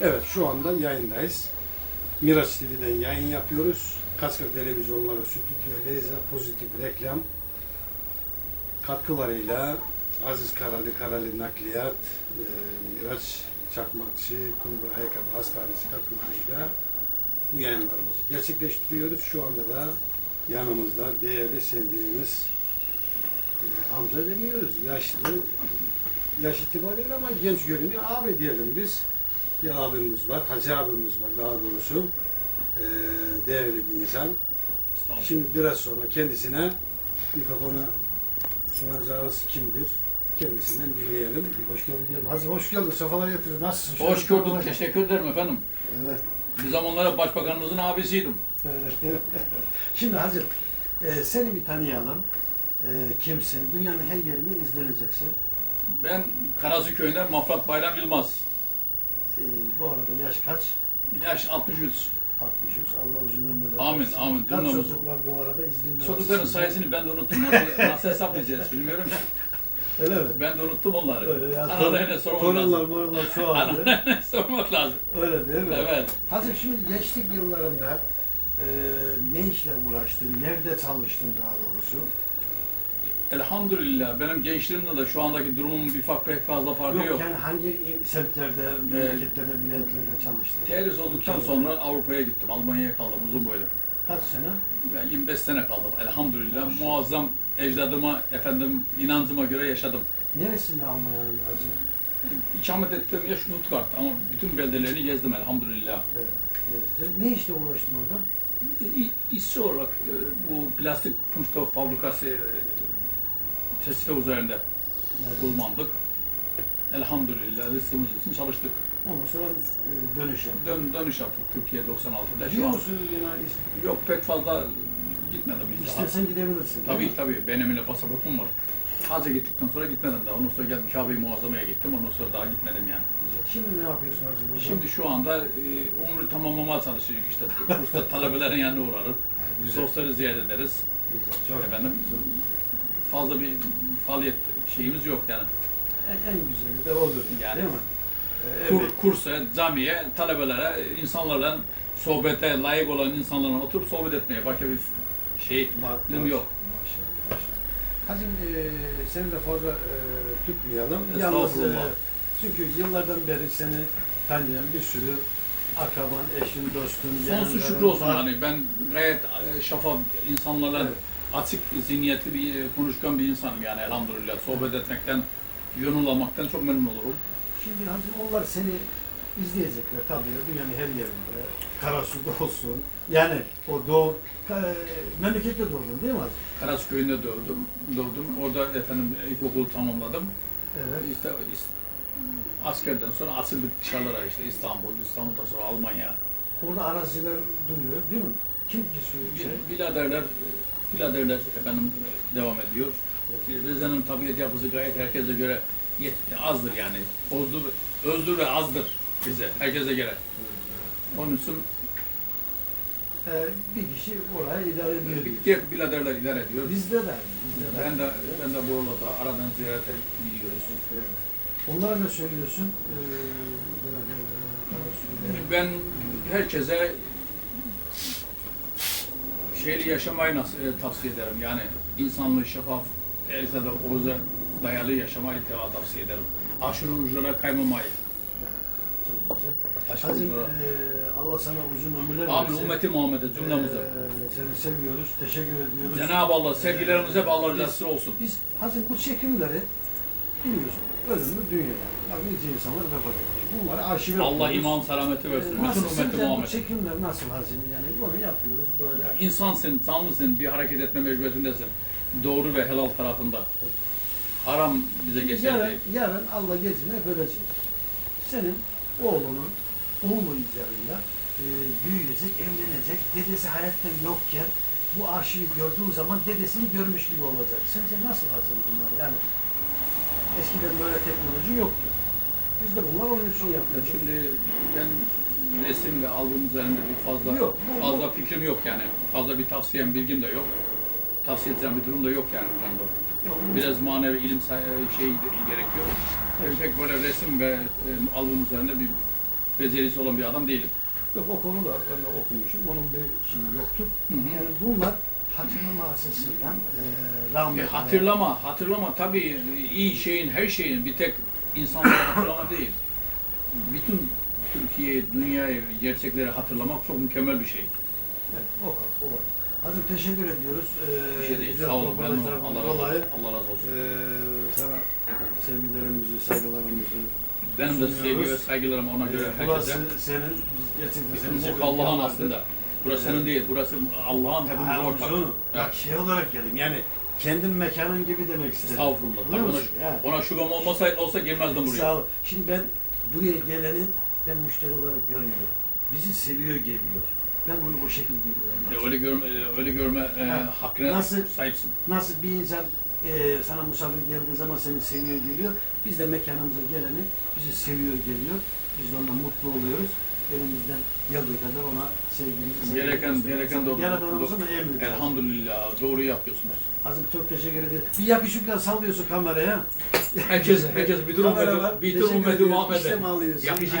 Evet şu anda yayındayız. Miraç TV'den yayın yapıyoruz. Kaçka televizyonları, stüdyo, laser, pozitif reklam katkılarıyla Aziz Karali, Karali Nakliyat, e, Miraç Çakmakçı, Kumru Ayakkabı Hastanesi katkılarıyla bu yayınlarımızı gerçekleştiriyoruz. Şu anda da yanımızda değerli, sevdiğimiz e, amca demiyoruz, yaşlı, yaş itibariyle ama genç görünüyor. Abi diyelim biz. Bir abimiz var, hacı abimiz var daha doğrusu. E, değerli bir insan. Şimdi biraz sonra kendisine mikrofonu sunacağız kimdir? Kendisinden dinleyelim. Bir hoş geldin diyelim. Hacı hoş geldin. Sefalar getirdin. Nasılsın? Şöyle Hoş gördük. bir- Teşekkür ederim efendim. Evet. Bir zamanlar başbakanımızın abisiydim. evet. Şimdi Hacı, e, seni bir tanıyalım. E, kimsin? Dünyanın her yerini izleneceksin. Ben Karasu köyünden Mafrat Bayram Yılmaz. E, bu arada yaş kaç? Yaş 63. 63. Allah uzun ömürler Amin, versin. amin. Kaç Cümlemiz- çocuk var bu arada izleyenler Çocukların arasında? sayısını ben de unuttum. Nasıl, nasıl hesaplayacağız bilmiyorum. Öyle mi? Ben de unuttum onları. Öyle ya. Analarına sormak Torunlar lazım. morunlar çoğaldı. Analarına sormak lazım. Öyle değil mi? Evet. Hazır şimdi gençlik yıllarında e, ne işle uğraştın, nerede çalıştın daha doğrusu? Elhamdülillah benim gençliğimde de şu andaki durumum bir fark pek fazla farkı yok. Yok yani hangi semtlerde, memleketlerde, vilayetlerde çalıştın? Terhis olduktan sonra Avrupa'ya gittim. Almanya'ya kaldım uzun boylu. Kaç sene? Ben 25 sene kaldım elhamdülillah. Muazzam ecdadıma, efendim inancıma göre yaşadım. Neresinde Almanya'nın acı? İkamet ettiğim yer Stuttgart ama bütün beldelerini gezdim elhamdülillah. Evet, gezdin. Ne işle uğraştın orada? İ- İşçi olarak e, bu plastik kunststoff fabrikası e, tesise üzerinde Evet. bulmandık. Elhamdülillah rızkımız için çalıştık. Ondan sonra e, dönüş yaptın. Dön, dönüş yaptık Türkiye 96'da. Şu Biliyor musun yine yok pek fazla gitmedim. İstersen gidebilirsin. değil Tabii tabii benim elimde pasaportum var. Hacca gittikten sonra gitmedim daha. Ondan sonra geldim Kabe-i Muazzama'ya gittim. Ondan sonra daha gitmedim yani. Güzel. Şimdi ne yapıyorsun Hacı burada? Şimdi şu anda e, umru tamamlamaya çalışıyoruz işte. Kursta talebelerin yanına güzel. Dostları ziyaret ederiz. Güzel. Çok Efendim fazla bir faaliyet şeyimiz yok yani. En, en güzeli de odur. Yani. Değil mi? Ee, Kur, kursa, camiye, talebelere, insanlarla sohbete layık olan insanlarla oturup sohbet etmeye başka bir şey Ma- yok. Hacım e, seni de fazla e, tutmayalım. Yalnız e, çünkü yıllardan beri seni tanıyan bir sürü akraban, eşin, dostun, Sonsuz şükür olsun var. hani ben gayet e, şeffaf insanlarla Evet. Açık zihniyetli bir e, konuşkan bir insanım yani elhamdülillah. Sohbet etmekten, yönül almaktan çok memnun olurum. Şimdi hacım onlar seni izleyecekler tabii dünyanın her yerinde. Karasu'da olsun. Yani o doğu, ka- memlekette doğdun değil mi hacım? Karasu köyünde doğdum. doğdum. Orada efendim ilkokulu tamamladım. Evet. İşte is- askerden sonra açıldık dışarılara işte İstanbul, İstanbul'dan sonra Almanya. Orada araziler duruyor değil mi? Kim kesiyor şey? Bil- Biladerler efendim devam ediyor. Rize'nin tabiat yapısı gayet herkese göre yet- azdır yani. Ozdur, özdür ve azdır Rize, herkese göre. Onun için Ee, bir kişi orayı idare ediyor. diğer biladerler idare ediyor. Bizde de. Bizde de. Ben de ben de buralarda aradan ziyarete gidiyoruz. Evet. Onlara ne söylüyorsun? Ee. Ben herkese şeyli yaşamayı nasıl e, tavsiye ederim. Yani insanlığı şeffaf, eczada, oruza dayalı yaşamayı tavsiye ederim. Aşırı uçlara kaymamayı. Aşırı Hacım, e, Allah sana uzun ömürler Amin. versin. Ümmeti Muhammed'e cümlemize. Ee, seni seviyoruz, teşekkür ediyoruz. Cenab-ı Allah sevgilerimiz hep Allah rızası olsun. Biz Hacım bu çekimleri biliyorsun. Ölümlü dünya. Bak nice insanlar vefat etmiş. Bunları arşive Allah koyuyoruz. iman selameti versin. Bütün nasıl ümmeti bu Muhammed. çekimler nasıl Hacım? Yani onu yapıyoruz böyle. İnsansın, canlısın, bir hareket etme mecburiyetindesin. Doğru ve helal tarafında. Haram bize geçer Yarın, değil. yarın Allah gezine öleceğiz. Senin oğlunun oğlu üzerinde e, büyüyecek, evlenecek, dedesi hayatta yokken bu arşivi gördüğü zaman dedesini görmüş gibi olacak. Sence nasıl hazır bunlar? Yani eskiden böyle teknoloji yoktu. Biz de bunlar onun için yapıyoruz. Şimdi ben resim ve albüm üzerinde bir fazla Yok, bu- fazla fikrim yok yani. Fazla bir tavsiyem, bilgim de yok. Tavsiye edeceğim bir durum da yok yani bu konuda. Yok, Biraz manevi ilim say- şey de- gerekiyor. Ben pek böyle resim ve e, albüm üzerinde bir becerisi olan bir adam değilim. Yok o konuda ben de okumuşum. Onun bir şeyi yoktur. Hı hı. Yani bunlar hatırlama açısından e, rahmetli. E, hatırlama, hatırlama tabii iyi şeyin, her şeyin bir tek insanları hatırlama değil. Bütün Türkiye, dünyayı, gerçekleri hatırlamak çok mükemmel bir şey. Evet, o kadar. O kadar. Teşekkür ediyoruz. Ee, Bir şey değil. Sağ olun, röportajlardan Allah razı olsun. Allah razı olsun. Ee, sana sevgilerimizi, saygılarımızı Benim de sevgi ve saygılarım ona göre Ee, herkese. burası senin gerçekten senin Allah'ın aslında. Burası senin değil, burası Allah'ın hepimizin Ha, ortak. onu. Bak Evet. şey olarak geldim yani kendin mekanın gibi demek istedim. Estağfurullah. Biliyor musun? Ona, ona şüphem olmasa olsa girmezdim buraya. Sağ ol. Şimdi ben buraya geleni ben müşteri olarak görmüyorum. Bizi seviyor geliyor. Ben bunu o şekilde görüyorum. E, Öyle görme, e, öyle görme e, Ha, hakkına nasıl- sahipsin. Nasıl bir insan e, sana misafir geldiği zaman seni seviyor geliyor. Biz de mekanımıza geleni bizi seviyor geliyor. Biz de ondan mutlu oluyoruz. Elimizden geldiği kadar ona sevgimizi Gereken- gereken doğru- Yaradanımızın da emri. Elhamdülillah doğru yapıyorsunuz. Azim çok teşekkür ederim. Bir yakışıkla sallıyorsun kameraya. Herkes herkes bir durum Kamera var. bir durum ediyorum. Muhammed'e. İşlem alıyorsun. Yakışıklı